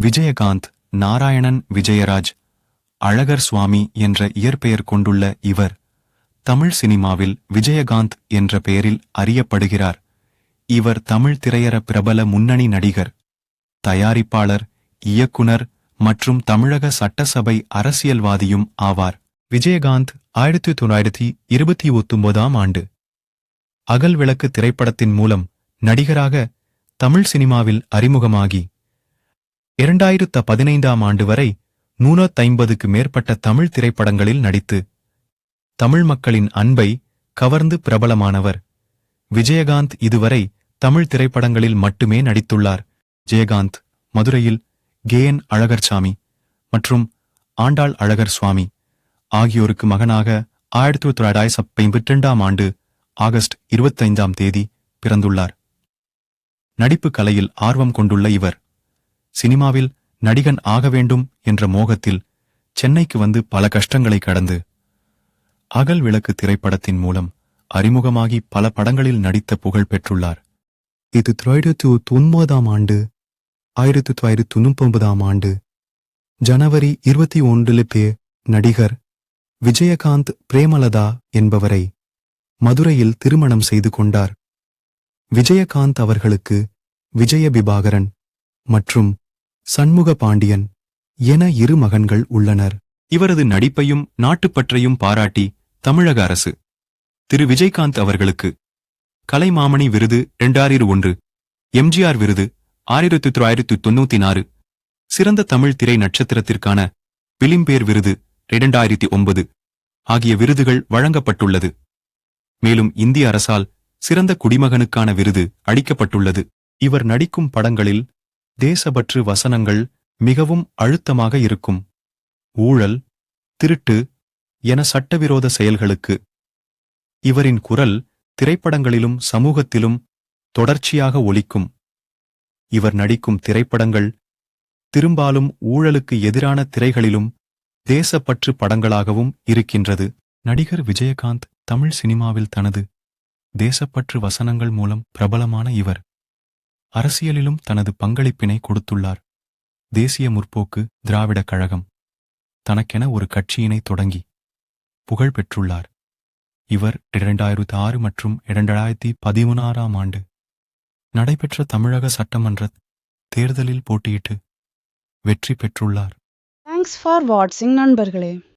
விஜயகாந்த் நாராயணன் விஜயராஜ் அழகர் சுவாமி என்ற இயற்பெயர் கொண்டுள்ள இவர் தமிழ் சினிமாவில் விஜயகாந்த் என்ற பெயரில் அறியப்படுகிறார். இவர் தமிழ் திரையர பிரபல முன்னணி நடிகர் தயாரிப்பாளர் இயக்குனர் மற்றும் தமிழக சட்டசபை அரசியல்வாதியும் ஆவார். விஜயகாந்த் ஆயிரத்தி தொள்ளாயிரத்தி இருபத்தி ஒத்தொன்பதாம் ஆண்டு. அகல் விளக்கு திரைப்படத்தின் மூலம் நடிகராக தமிழ் சினிமாவில் அறிமுகமாகி இரண்டாயிரத்த பதினைந்தாம் ஆண்டு வரை நூனத்தைம்பதுக்கு மேற்பட்ட தமிழ் திரைப்படங்களில் நடித்து தமிழ் மக்களின் அன்பை கவர்ந்து பிரபலமானவர். விஜயகாந்த் இதுவரை தமிழ் திரைப்படங்களில் மட்டுமே நடித்துள்ளார். ஜெயகாந்த் மதுரையில் கேஎன் அழகர்சாமி மற்றும் ஆண்டாள் அழகர் சுவாமி ஆகியோருக்கு மகனாக ஆயிரத்தி தொள்ளாயிரத்தி ஐம்பத்திரண்டாம் ஆண்டு ஆகஸ்ட் இருபத்தைந்தாம் தேதி பிறந்துள்ளார். நடிப்பு கலையில் ஆர்வம் கொண்டுள்ள இவர் சினிமாவில் நடிகன் ஆக வேண்டும் என்ற மோகத்தில் சென்னைக்கு வந்து பல கஷ்டங்களை கடந்து அகல் விளக்கு திரைப்படத்தின் மூலம் அறிமுகமாகி பல படங்களில் நடித்த புகழ் பெற்றுள்ளார். இது தொள்ளாயிரத்து ஒன்பதாம் ஆண்டு ஆயிரத்தி தொள்ளாயிரத்தி தொண்ணூத்தொன்பதாம் ஆண்டு ஜனவரி இருபத்தி ஒன்றில் பே நடிகர் விஜயகாந்த் பிரேமலதா என்பவரை மதுரையில் திருமணம் செய்து கொண்டார். விஜயகாந்த் அவர்களுக்கு விஜய பிபாகரன் மற்றும் சண்முக பாண்டியன் என இரு மகன்கள் உள்ளனர். இவரது நடிப்பையும் நாட்டுப்பற்றையும் பாராட்டி தமிழக அரசு. திரு. விஜயகாந்த் அவர்களுக்கு கலைமாமணி விருது இரண்டாயிரம் ஒன்று எம்ஜிஆர் விருது ஆயிரத்தி தொள்ளாயிரத்தி தொண்ணூத்தி நாறு சிறந்த தமிழ் திரை நட்சத்திரத்திற்கான பிலிம்பேர் விருது இரண்டாயிரத்தி ஒன்பது ஆகிய விருதுகள் வழங்கப்பட்டுள்ளது. மேலும் இந்திய அரசால் சிறந்த குடிமகனுக்கான விருது அளிக்கப்பட்டுள்ளது. இவர் நடிக்கும் படங்களில் தேசபற்று வசனங்கள் மிகவும் அழுத்தமாக இருக்கும். ஊழல் திருட்டு என சட்டவிரோத செயல்களுக்கு. இவரின் குரல் திரைப்படங்களிலும் சமூகத்திலும் தொடர்ச்சியாக ஒலிக்கும். இவர் நடிக்கும் திரைப்படங்கள் திரும்பாலும் ஊழலுக்கு எதிரான திரைகளிலும் தேசப்பற்று படங்களாகவும் இருக்கின்றது. நடிகர் விஜயகாந்த் தமிழ் சினிமாவில் தனது தேசப்பற்று வசனங்கள் மூலம் பிரபலமான இவர். அரசியலிலும் தனது பங்களிப்பினை கொடுத்துள்ளார். தேசிய முற்போக்கு திராவிடக் கழகம். தனக்கென ஒரு கட்சியினை தொடங்கி புகழ் பெற்றுள்ளார். இவர் இரண்டாயிரத்து ஆறு மற்றும் இரண்டாயிரத்தி பதிமூனாறாம் ஆண்டு நடைபெற்ற தமிழக சட்டமன்ற தேர்தலில் போட்டியிட்டு வெற்றி பெற்றுள்ளார். தேங்க்ஸ் ஃபார் வாட்சிங் நண்பர்களே.